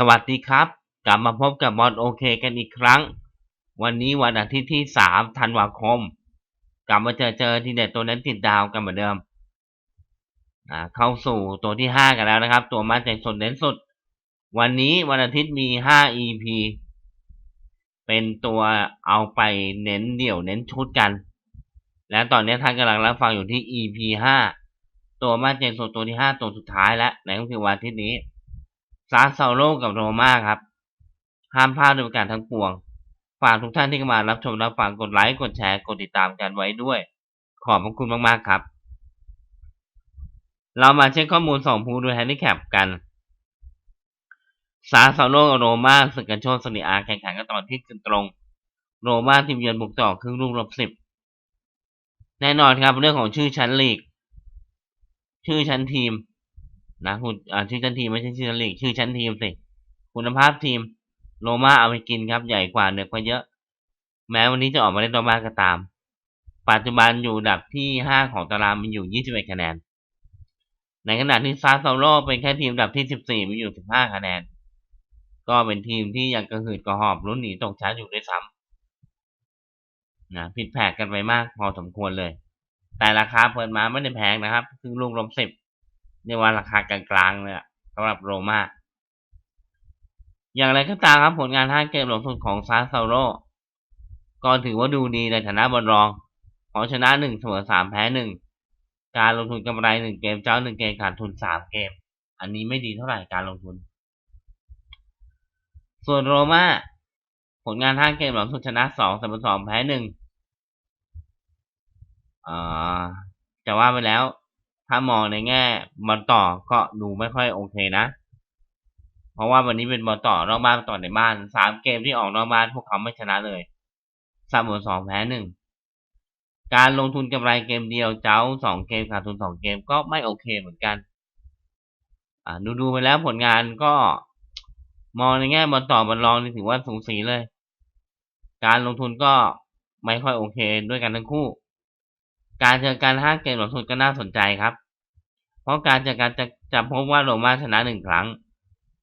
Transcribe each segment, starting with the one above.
สวัสดีครับ กลับมาพบกับบอลโอเคกันอีกครั้ง วันนี้วันอาทิตย์ที่สามธันวาคม กลับมาเจอเจอทีเด็ดตัวนั้นติดดาวกันเหมือนเดิมอ่าเข้าสู่ตัวที่ห้ากันแล้วนะครับ ตัวมาใจสุดเน้นสุด วันนี้วันอาทิตย์มีห้า EP เป็นตัวเอาไปเน้นเดี่ยวเน้นชุดกัน และตอนนี้ท่านกำลังรับฟังอยู่ที่ EP ห้าตัวมาใจสุดตัวที่ห้าตัวสุดท้ายแล้วในก็คือวันอาทิตย์นี้ ซาเซาโลกับโรม่าครับ ห้ามพลาดโดยประการทั้งปวง ฝากทุกท่านที่เข้ามารับชมรับฟังกดไลค์ กดแชร์ กดติดตามกันไว้ด้วย ขอบพระคุณมากๆครับ เรามาเช็คข้อมูลสองผู้ดูแฮนดิแคปกันซาเซาโลกับโรม่าศึกกันโชคสนิอาแข่งขันกันตอนที่คืนตรง โรม่าทีมเยือนบุกต่อครึ่งลูกลบสิบแน่นอนครับเรื่องของชื่อชั้นลีก ชื่อชั้นทีม นะคุณชื่อชั้นทีมไม่ใช่ชื่อชั้นลีกชื่อชั้นทีมสิคุณภาพทีมโรม่าเอาไปกินครับใหญ่กว่าเหนือกว่าเยอะ แม้วันนี้จะออกมาได้โรม่าก็ตาม ปัจจุบันอยู่ดับที่ห้าของตารางมีอยู่ยี่สิบเอ็ดคะแนน ในขณะที่ซาโซโลเป็นแค่ทีมดับที่สิบสี่มีอยู่สิบห้าคะแนน ก็เป็นทีมที่ยังกระหืดกระหอบลุ้นหนีตกชั้นอยู่ด้วยซ้ำนะผิดแผกกันไปมากพอสมควรเลย แต่ราคาเปิดมาไม่ได้แพงนะครับ คือลูกลมสิบ เรียกว่าราคากลางๆเลยสำหรับโรม่าอย่างไรก็ตามครับผลงานห้าเกมหลงสุดของซาเซาโรก็ถือว่าดูดีในฐานะบอลรอง ของชนะหนึ่งเสมอสามแพ้หนึ่งการลงทุนกำไรหนึ่งเกมเจ้าหนึ่งเกมขาดทุนสามเกม อันนี้ไม่ดีเท่าไหร่การลงทุน ส่วนโรม่าผลงานห้าเกมหลังสุดชนะสองเสมอสองแพ้หนึ่งอ่าจะว่าไปแล้ว ถ้ามองในแง่บอลต่อก็ดูไม่ค่อยโอเคนะ เพราะว่าวันนี้เป็นบอลต่อนอกบ้านต่อในบ้านสามเกมที่ออกนอกบ้านพวกเขาไม่ชนะเลยเสมอสองแพ้หนึ่งการลงทุนกำไรเกมเดียวเจ้าสองเกมขาดทุนสองเกมก็ไม่โอเคเหมือนกัน อ่าดูดูไปแล้วผลงานก็มองในแง่บอลต่อบอลรองนี่ถือว่าสูสีเลย การลงทุนก็ไม่ค่อยโอเคด้วยกันทั้งคู่ การเจอกันห้าเกมหลังสุดก็น่าสนใจครับ เพราะการเจอกันจะจะพบว่าโรม่าชนะหนึ่งครั้ง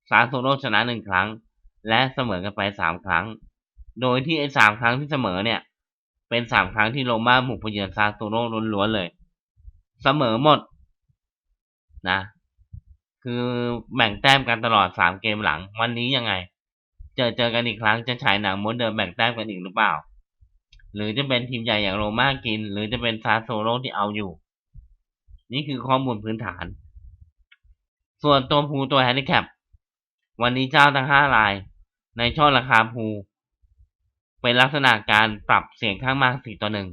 ซาโซโลชนะหนึ่งครั้ง และเสมอกันไปสามครั้ง โดยที่ไอ้สามครั้งที่เสมอเนี่ย เป็นสามครั้งที่โรม่าบุกไปเยือนซาโซโลล้วนๆเลย เสมอหมด นะ คือแบ่งแต้มกันตลอดสามเกมหลัง วันนี้ยังไง เจอเจอกันอีกครั้งจะฉายหนังม้วนเดิมแบ่งแต้มกันอีกหรือเปล่า หรือจะเป็นทีมใหญ่อย่างโรม่ากิน หรือจะเป็นซาโซโลที่เอาอยู่ นี่คือข้อมูลพื้นฐาน ส่วนตัวภูตัวแฮนดิแคปวันนี้เจ้าทั้งห้าราย ในช่องราคาภูเป็นลักษณะการปรับเสียงข้างมากสี่ต่อหนึ่ง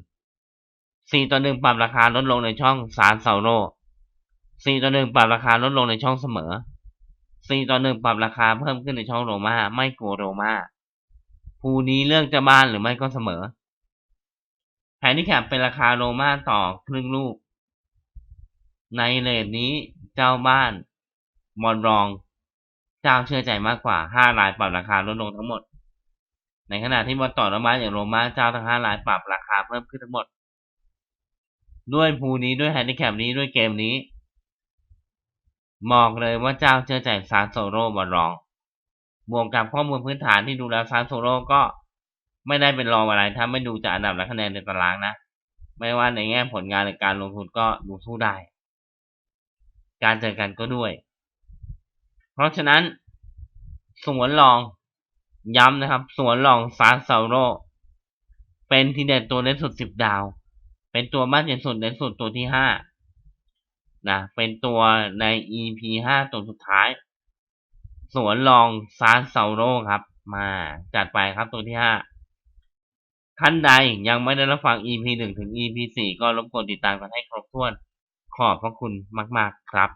สี่ต่อหนึ่งปรับราคาลดลงในช่องซานเซโลสี่ต่อหนึ่งปรับราคาลดลงในช่องเสมอสี่ต่อหนึ่งปรับราคาเพิ่มขึ้นในช่องโรม่าไม่กลัวโรม่าภูนี้เลือกจะบ้านหรือไม่ก็เสมอ แฮนดิแคปเป็นราคาโรม่าต่อครึ่งลูก ในเลทนี้เจ้าบ้านบอลรอง เจ้าเชื่อใจมากกว่าห้ารายปรับราคาลดลงทั้งหมด ในขณะที่บอลต่อนอกบ้าอย่างโรม่าเจ้าทั้งห้ารายปรับราคาเพิ่มขึ้นทั้งหมด ด้วยภูนี้ด้วยแฮนดิแคปนี้ด้วยเกมนี้บอกเลยว่าเจ้าเชื่อใจซานโซโรบอลรอง บวกกับข้อมูลพื้นฐานที่ดูแล้วซานโซโรก็ ไม่ได้เป็นรองอะไรถ้าไม่ดูจากอันดับและคะแนนในตารางนะ ไม่ว่าในแง่ผลงานหรือการลงทุนก็ดูสู้ได้ การเจอกันก็ด้วย เพราะฉะนั้นสวนรองย้ำนะครับ สวนรองซานโซาโรเป็นทีเด็ดตัวเล่นสุดสิบดาว เป็นตัวมากเด่นสุดเด่นสุดตัวที่ห้านะเป็นตัวใน EP ห้าตัวสุดท้าย สวนรองซานเซาโรครับ มาจัดไปครับตัวที่ห้า ท่านใดยังไม่ได้รับฟัง EP 1 ถึง EP 4 ก็รบกวนติดตามกันให้ครบถ้วน ขอบพระคุณมาก ๆ ครับ